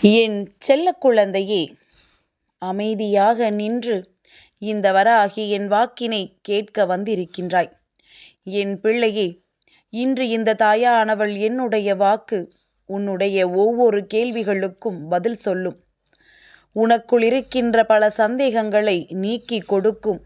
என் செல்ல குழந்தையே அமைதியாக நின்று இந்த வராகி என் வாக்கினை கேட்க வந்திருக்கின்றாய். என் பிள்ளையே இன்று இந்த தாயானவள் என்னுடைய வாக்கு உன்னுடைய ஒவ்வொரு கேள்விகளுக்கும் பதில் சொல்லும். உனக்குள் இருக்கின்ற பல சந்தேகங்களை நீக்கி கொடுக்கும்.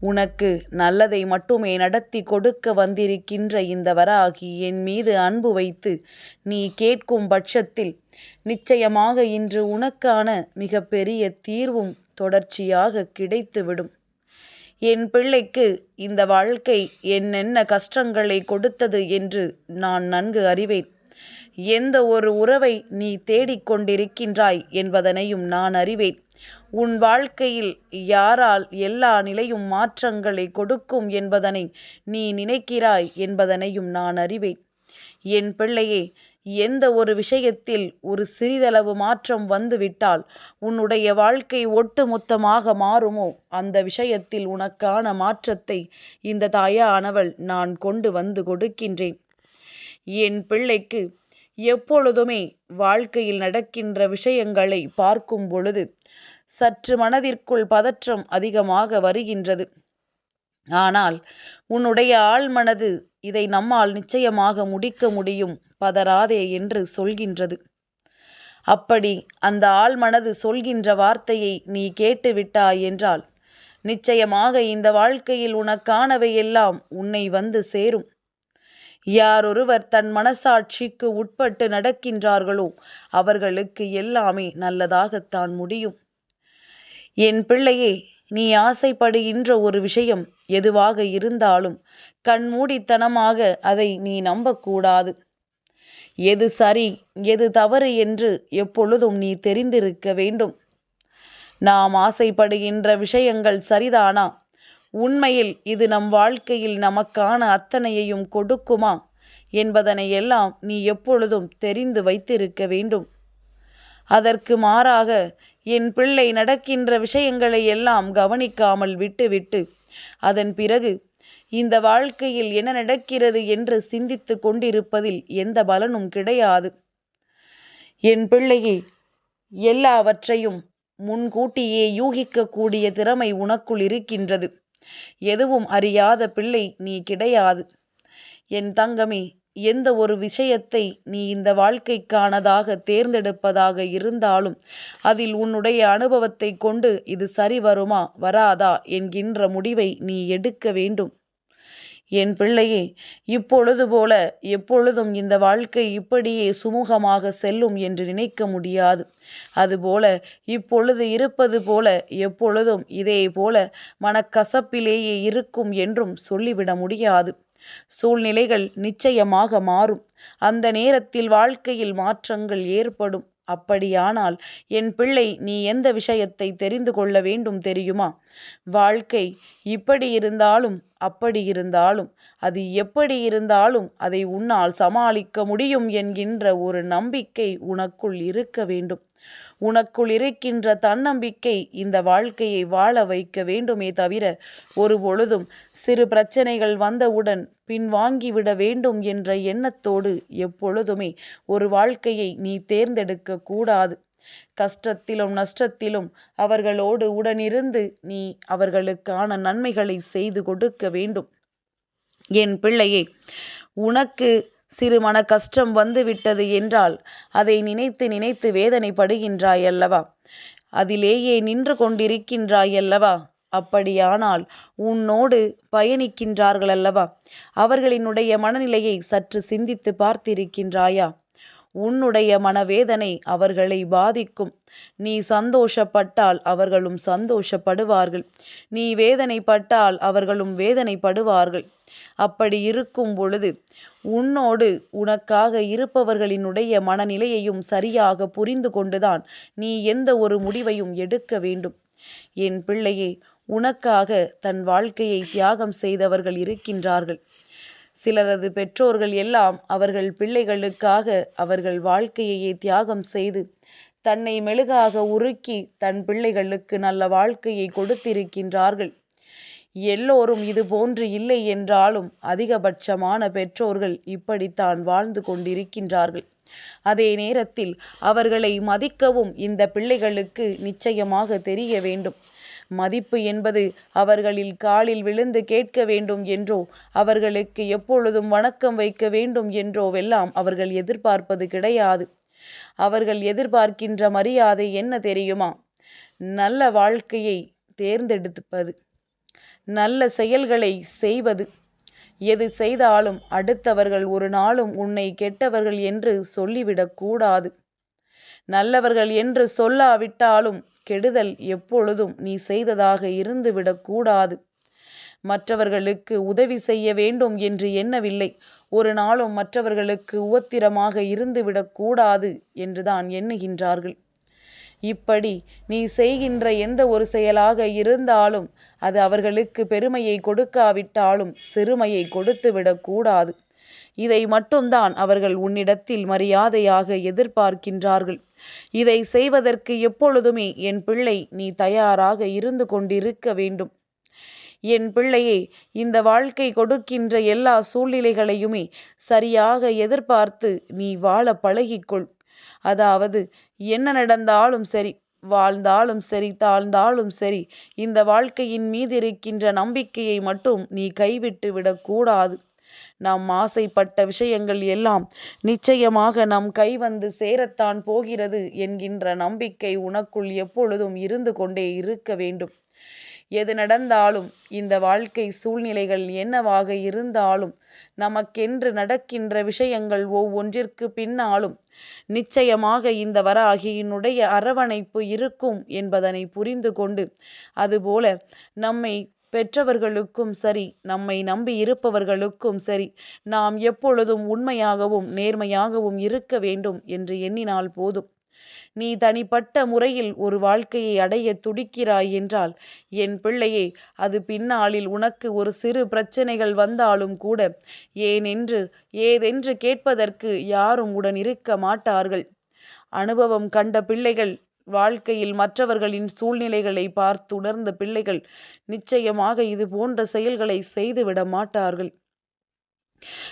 உனக்கு நல்லதை மட்டுமே நடத்தி கொடுக்க வந்திருக்கின்ற இந்த வராகி என் மீது அன்பு வைத்து நீ கேட்கும் பட்சத்தில் நிச்சயமாக இன்று உனக்கான மிகப்பெரிய தீர்வும் தொடர்ச்சியாக கிடைத்துவிடும். என் பிள்ளைக்கு இந்த வாழ்க்கை என்னென்ன கஷ்டங்களை கொடுத்தது என்று நான் நன்கு அறிவேன். எந்த ஒரு உறவை நீ தேடிக் கொண்டிருக்கின்றாய் என்பதனையும் நான் அறிவேன். உன் வாழ்க்கையில் யாரால் எல்லா நிலையும் மாற்றங்களை கொடுக்கும் என்பதனை நீ நினைக்கிறாய் என்பதனையும் நான் அறிவேன். என் பிள்ளையே எந்த ஒரு விஷயத்தில் ஒரு சிறிதளவு மாற்றம் வந்துவிட்டால் உன்னுடைய வாழ்க்கை ஒட்டுமொத்தமாக மாறுமோ அந்த விஷயத்தில் உனக்கான மாற்றத்தை இந்த தாயானவள் நான் கொண்டு வந்து கொடுக்கின்றேன். என் பிள்ளைக்கு எப்பொழுதுமே வாழ்க்கையில் நடக்கின்ற விஷயங்களை பார்க்கும் பொழுது சற்று மனதிற்குள் பதற்றம் அதிகமாக வருகின்றது. ஆனால் உன்னுடைய ஆழ்மனது இதை நம்மால் நிச்சயமாக முடிக்க முடியும் பதறாதே என்று சொல்கின்றது. அப்படி அந்த ஆழ்மனது சொல்கின்ற வார்த்தையை நீ கேட்டுவிட்டாய் என்றால் நிச்சயமாக இந்த வாழ்க்கையில் உனக்கானவை எல்லாம் உன்னை வந்து சேரும். யாரொருவர் தன் மனசாட்சிக்கு உட்பட்டு நடக்கின்றார்களோ அவர்களுக்கு எல்லாமே நல்லதாகத்தான் முடியும். என் பிள்ளையே நீ ஆசைப்படுகின்ற ஒரு விஷயம் எதுவாக இருந்தாலும் கண்மூடித்தனமாக அதை நீ நம்பக்கூடாது. எது சரி எது தவறு என்று எப்பொழுதும் நீ தெரிந்திருக்க வேண்டும். நாம் ஆசைப்படுகின்ற விஷயங்கள் சரிதானா? உண்மையில் இது நம் வாழ்க்கையில் நமக்கான அத்தனையையும் கொடுக்குமா என்பதனை எல்லாம் நீ எப்பொழுதும் தெரிந்து வைத்திருக்க வேண்டும். அதற்கு மாறாக என் பிள்ளை நடக்கின்ற விஷயங்களை எல்லாம் கவனிக்காமல் விட்டுவிட்டு அதன் பிறகு இந்த வாழ்க்கையில் என்ன நடக்கிறது என்று சிந்தித்துக் கொண்டிருப்பதில் எந்த பலனும் கிடையாது. என் பிள்ளையே எல்லாவற்றையும் முன்கூட்டியே யூகிக்கக்கூடிய திறமை உனக்குள் இருக்கின்றது. எதுவும் அறியாத பிள்ளை நீ கிடையாது. என் தங்கமே எந்த ஒரு விஷயத்தை நீ இந்த வாழ்க்கைக்கானதாக தேர்ந்தெடுப்பதாக இருந்தாலும் அதில் உன்னுடைய அனுபவத்தைக் கொண்டு இது சரி வருமா வராதா என்கின்ற முடிவை நீ எடுக்க வேண்டும். என் பிள்ளையே இப்பொழுது போல எப்பொழுதும் இந்த வாழ்க்கை இப்படியே சுமூகமாக செல்லும் என்று நினைக்க முடியாது. அதுபோல இப்பொழுது இருப்பது போல எப்பொழுதும் இதே போல மனக்கசப்பிலேயே இருக்கும் என்றும் சொல்லிவிட முடியாது. சூழ்நிலைகள் நிச்சயமாக மாறும். அந்த நேரத்தில் வாழ்க்கையில் மாற்றங்கள் ஏற்படும். அப்படியானால் என் பிள்ளை நீ எந்த விஷயத்தை தெரிந்து கொள்ள வேண்டும் தெரியுமா? வாழ்க்கை இப்படி இருந்தாலும் அப்படி இருந்தாலும் அது எப்படி இருந்தாலும் அதை உன்னால் சமாளிக்க முடியும் என்கின்ற ஒரு நம்பிக்கை உனக்குள் இருக்க வேண்டும். உனக்குள் இருக்கின்ற தன்னம்பிக்கை இந்த வாழ்க்கையை வாழ வைக்க வேண்டுமே தவிர ஒரு பொழுதும் சிறு பிரச்சனைகள் வந்தவுடன் பின்வாங்கிவிட வேண்டும் என்ற எண்ணத்தோடு எப்பொழுதுமே ஒரு வாழ்க்கையை நீ தேர்ந்தெடுக்க கூடாது. கஷ்டத்திலும் நஷ்டத்திலும் அவர்களோடு உடனிருந்து நீ அவர்களுக்கான நன்மைகளை செய்து கொடுக்க வேண்டும். என் பிள்ளையே உனக்கு சிறு மனக்கஷ்டம் வந்துவிட்டது என்றால் அதை நினைத்து நினைத்து வேதனைப்படுகின்றாய் அல்லவா? அதிலேயே நின்று கொண்டிருக்கின்றாய் அல்லவா? அப்படியானால் உன்னோடு பயணிக்கின்றார்கள் அல்லவா அவர்களினுடைய மனநிலையை சற்று சிந்தித்துப் பார்த்திருக்கின்றாயா? உன்னுடைய மனவேதனை அவர்களை பாதிக்கும். நீ சந்தோஷப்பட்டால் அவர்களும் சந்தோஷப்படுவார்கள். நீ வேதனைப்பட்டால் அவர்களும் வேதனைப்படுவார்கள். அப்படி இருக்கும் பொழுது உன்னோடு உனக்காக இருப்பவர்களினுடைய மனநிலையையும் சரியாக புரிந்து கொண்டுதான் நீ எந்த ஒரு முடிவையும் எடுக்க வேண்டும். என் பிள்ளையே உனக்காக தன் வாழ்க்கையை தியாகம் செய்தவர்கள் இருக்கின்றார்கள். சிலரது பெற்றோர்கள் எல்லாம் அவர்கள் பிள்ளைகளுக்காக அவர்கள் வாழ்க்கையையே தியாகம் செய்து தன்னை மெழுகாக உருக்கி தன் பிள்ளைகளுக்கு நல்ல வாழ்க்கையை கொடுத்திருக்கின்றார்கள். எல்லோரும் இது போன்று இல்லை என்றாலும் அதிகபட்சமான பெற்றோர்கள் இப்படித்தான் வாழ்ந்து கொண்டிருக்கின்றார்கள். அதே நேரத்தில் அவர்களை மதிக்கவும் இந்த பிள்ளைகளுக்கு நிச்சயமாக தெரிய வேண்டும் மதிப்பு என்பது அவர்களில் காலில் விழுந்து கேட்க வேண்டும் என்றோ அவர்களுக்கு எப்பொழுதும் வணக்கம் வைக்க வேண்டும் என்றோவெல்லாம் அவர்கள் எதிர்பார்ப்பது கிடையாது. அவர்கள் எதிர்பார்க்கின்ற மரியாதை என்ன தெரியுமா? நல்ல வாழ்க்கையை தேர்ந்தெடுப்பது நல்ல செயல்களை செய்வது. எது செய்தாலும் அடுத்தவர்கள் ஒரு நாளும் உன்னை கெட்டவர்கள் என்று சொல்லிவிடக்கூடாது. நல்லவர்கள் என்று சொல்லாவிட்டாலும் கெடுதல் எப்பொழுதும் நீ செய்ததாக இருந்துவிடக்கூடாது மற்றவர்களுக்கு உதவி செய்ய வேண்டும் என்று எண்ணவில்லை. ஒரு நாளும் மற்றவர்களுக்கு உவத்திரமாக இருந்துவிடக்கூடாது என்றுதான் எண்ணுகின்றார்கள். இப்படி நீ செய்கின்ற எந்த ஒரு செயலாக இருந்தாலும் அது அவர்களுக்கு பெருமையை கொடுக்காவிட்டாலும் சிறுமையை கொடுத்துவிடக்கூடாது இதை மட்டும்தான் அவர்கள் உன்னிடத்தில் மரியாதையாக எதிர்பார்க்கின்றார்கள். இதை செய்வதற்கு எப்பொழுதுமே என் பிள்ளை நீ தயாராக இருந்து கொண்டிருக்க வேண்டும். என் பிள்ளையே இந்த வாழ்க்கை கொடுக்கின்ற எல்லா சூழ்நிலைகளையுமே சரியாக எதிர்பார்த்து நீ வாழ பழகிக்கொள். அதாவது என்ன நடந்தாலும் சரி வாழ்ந்தாலும் சரி தாழ்ந்தாலும் சரி இந்த வாழ்க்கையின் மீது இருக்கின்ற நம்பிக்கையை மட்டும் நீ கைவிட்டு விடக்கூடாது. நாம் ஆசைப்பட்ட விஷயங்கள் எல்லாம் நிச்சயமாக நம் கை வந்து சேரத்தான் போகிறது என்கின்ற நம்பிக்கை உனக்குள் எப்பொழுதும் இருந்து கொண்டே இருக்க வேண்டும். எது நடந்தாலும் இந்த வாழ்க்கை சூழ்நிலைகள் என்னவாக இருந்தாலும் நமக்கென்று நடக்கின்ற விஷயங்கள் ஒவ்வொன்றிற்கு பின்னாலும் நிச்சயமாக இந்த வராகியினுடைய அரவணைப்பு இருக்கும் என்பதனை புரிந்து கொண்டு அதுபோல நம்மை பெற்றவர்களுக்கும் சரி நம்மை நம்பி இருப்பவர்களுக்கும் சரி நாம் எப்பொழுதும் உண்மையாகவும் நேர்மையாகவும் இருக்க வேண்டும் என்று எண்ணினால் போதும். நீ தனிப்பட்ட முறையில் ஒரு வாழ்க்கையை அடைய துடிக்கிறாய் என்றால் என் பிள்ளையே அது பின்னாளில் உனக்கு ஒரு சிறு பிரச்சனைகள் வந்தாலும் கூட ஏனென்று ஏதென்று கேட்பதற்கு யாரும் உடன் இருக்க மாட்டார்கள். அனுபவம் கண்ட பிள்ளைகள் வாழ்க்கையில் மற்றவர்களின் சூழ்நிலைகளை பார்த்து உணர்ந்த பிள்ளைகள் நிச்சயமாக இது போன்ற செயல்களை செய்துவிட மாட்டார்கள்.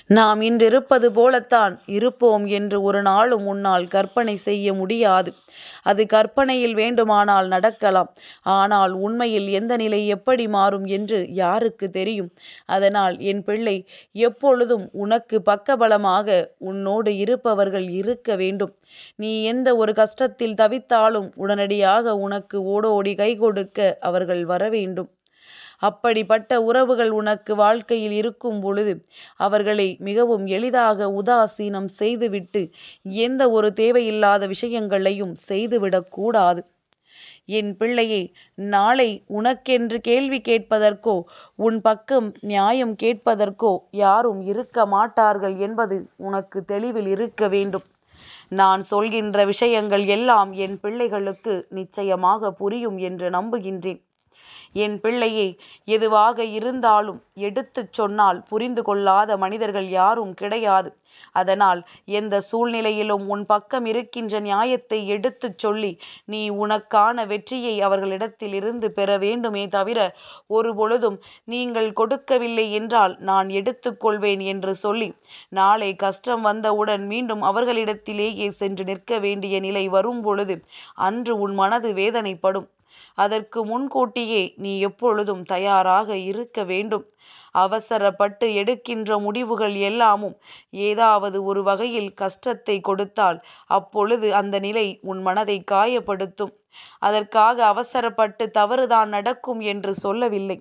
நாம் இன்றிருப்பது போலத்தான் இருப்போம் என்று ஒரு நாளும் உன்னால் கற்பனை செய்ய முடியாது. அது கற்பனையில் வேண்டுமானால் நடக்கலாம். ஆனால் உண்மையில் எந்த நிலை எப்படி மாறும் என்று யாருக்கு தெரியும்? அதனால் என் பிள்ளை எப்பொழுதும் உனக்கு பக்கபலமாக உன்னோடு இருப்பவர்கள் இருக்க வேண்டும். நீ எந்த ஒரு கஷ்டத்தில் தவித்தாலும் உடனடியாக உனக்கு ஓடோடி கை கொடுக்க அவர்கள் வர வேண்டும். அப்படிப்பட்ட உறவுகள் உனக்கு வாழ்க்கையில் இருக்கும் பொழுது அவர்களை மிகவும் எளிதாக உதாசீனம் செய்துவிட்டு எந்த ஒரு தேவையில்லாத விஷயங்களையும் செய்துவிடக்கூடாது என் பிள்ளையே நாளை உனக்கென்று கேள்வி கேட்பதற்கோ உன் பக்கம் நியாயம் கேட்பதற்கோ யாரும் இருக்க மாட்டார்கள் என்பது உனக்கு தெளிவில் இருக்க வேண்டும். நான் சொல்கின்ற விஷயங்கள் எல்லாம் என் பிள்ளைகளுக்கு நிச்சயமாக புரியும் என்று நம்புகின்றேன். என் பிள்ளையே எதுவாக இருந்தாலும் எடுத்துச் சொன்னால் புரிந்து கொள்ளாத மனிதர்கள் யாரும் கிடையாது. அதனால் எந்த சூழ்நிலையிலும் உன் பக்கம் இருக்கின்ற நியாயத்தை எடுத்துச் சொல்லி நீ உனக்கான வெற்றியை அவர்களிடத்தில் இருந்து பெற வேண்டுமே தவிர ஒரு பொழுதும் நீங்கள் கொடுக்கவில்லை என்றால் நான் எடுத்துக்கொள்வேன் என்று சொல்லி நாளை கஷ்டம் வந்தவுடன் மீண்டும் அவர்களிடத்திலேயே சென்று நிற்க வேண்டிய நிலை வரும் பொழுது அன்று உன் மனது வேதனைப்படும். அதற்கு முன்கூட்டியே நீ எப்பொழுதும் தயாராக இருக்க வேண்டும். அவசரப்பட்டு எடுக்கின்ற முடிவுகள் எல்லாமும் ஏதாவது ஒரு வகையில் கஷ்டத்தை கொடுத்தால் அப்பொழுது அந்த நிலை உன் மனதை காயப்படுத்தும். அதற்காக அவசரப்பட்டு தவறுதான் நடக்கும் என்று சொல்லவில்லை.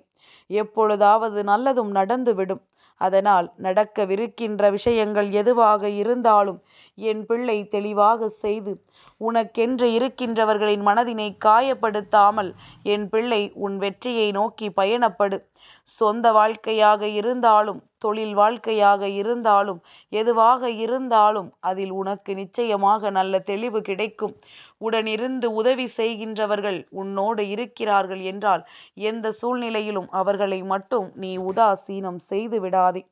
எப்பொழுதாவது நல்லதும் நடந்துவிடும். அதனால் நடக்கவிருக்கின்ற விஷயங்கள் எதுவாக இருந்தாலும் என் பிள்ளை தெளிவாக செய்து உனக்கென்று இருக்கின்றவர்களின் மனதினை காயப்படுத்தாமல் என் பிள்ளை உன் வெற்றியை நோக்கி பயணப்படு. சொந்த வாழ்க்கையாக இருந்தாலும் தொழில் வாழ்க்கையாக இருந்தாலும் எதுவாக இருந்தாலும் அதில் உனக்கு நிச்சயமாக நல்ல தெளிவு கிடைக்கும். உடனிருந்து உதவி செய்கின்றவர்கள் உன்னோடு இருக்கிறார்கள் என்றால் எந்த சூழ்நிலையிலும் அவர்களை மட்டும் நீ உதாசீனம் செய்து விடாதே.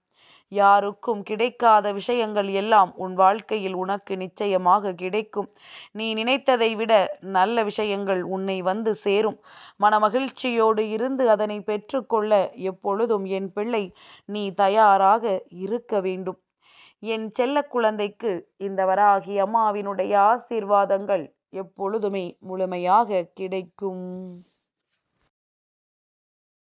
யாருக்கும் கிடைக்காத விஷயங்கள் எல்லாம் உன் வாழ்க்கையில் உனக்கு நிச்சயமாக கிடைக்கும். நீ நினைத்ததை விட நல்ல விஷயங்கள் உன்னை வந்து சேரும். மனமகிழ்ச்சியோடு இருந்து அதனை பெற்றுக்கொள்ள எப்பொழுதும் என் பிள்ளை நீ தயாராக இருக்க வேண்டும். என் செல்ல குழந்தைக்கு இந்த வராகி அம்மாவினுடைய ஆசீர்வாதங்கள் எப்பொழுதுமே முழுமையாக கிடைக்கும்.